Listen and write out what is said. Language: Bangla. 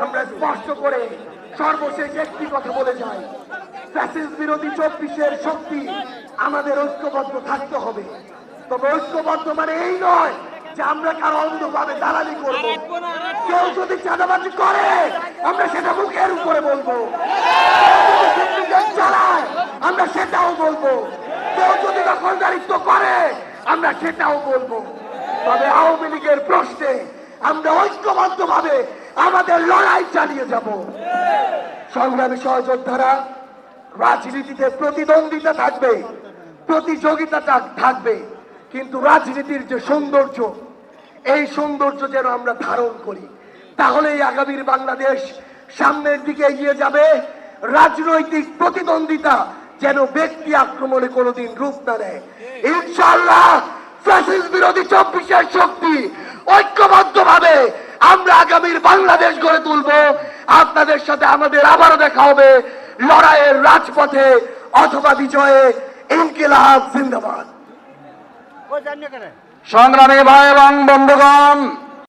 আমরা স্পষ্ট করে সর্বশেষ একটি কথা বলে যাই। ফ্যাসিস্ট বিরোধী চব্বিশের শক্তি আমাদের ঐক্যবদ্ধ থাকতে হবে। তবে ঐক্যবদ্ধ মানে এই নয় যে আমরা কারও অন্ধভাবে দালালি করব। কেউ যদি চাঁদাবাজি করে, আমরা সেটা মুখের উপরে বলব। চালায়, আমরা সেটাও বলব। কেউ যদি দখলদারিত্ব করে, আমরা সেটাও বলব। তবে আওয়ামী লীগের প্রশ্নে আমরা ঐক্যবদ্ধ ভাবে আমাদের লড়াই চালিয়ে যাব। সংগ্রামী সহযোদ্ধারা, রাজনীতিতে প্রতিদ্বন্দ্বিতা থাকবে, প্রতিযোগিতা থাকবে, কিন্তু রাজনীতির যে সৌন্দর্য, এই সৌন্দর্য যেন আমরা ধারণ করি। তাহলেই আগামীর বাংলাদেশ সামনের দিকে এগিয়ে যাবে। রাজনৈতিক প্রতিদ্বন্দ্বিতা যেন ব্যক্তি আক্রমণে কোনোদিন রূপ না নেয়। ইনশাল্লাহ ফ্যাসিস্ট বিরোধী চব্বিশের শক্তি আমরা আগামীর বাংলাদেশ গড়ে তুলব। আপনাদের সাথে আমাদের আবারও দেখা হবে লড়াইয়ের রাজপথে অথবা বিজয়ে ইনকিলাব জিন্দাবাদ। সংগ্রামী ভাই এবং বন্ধুগণ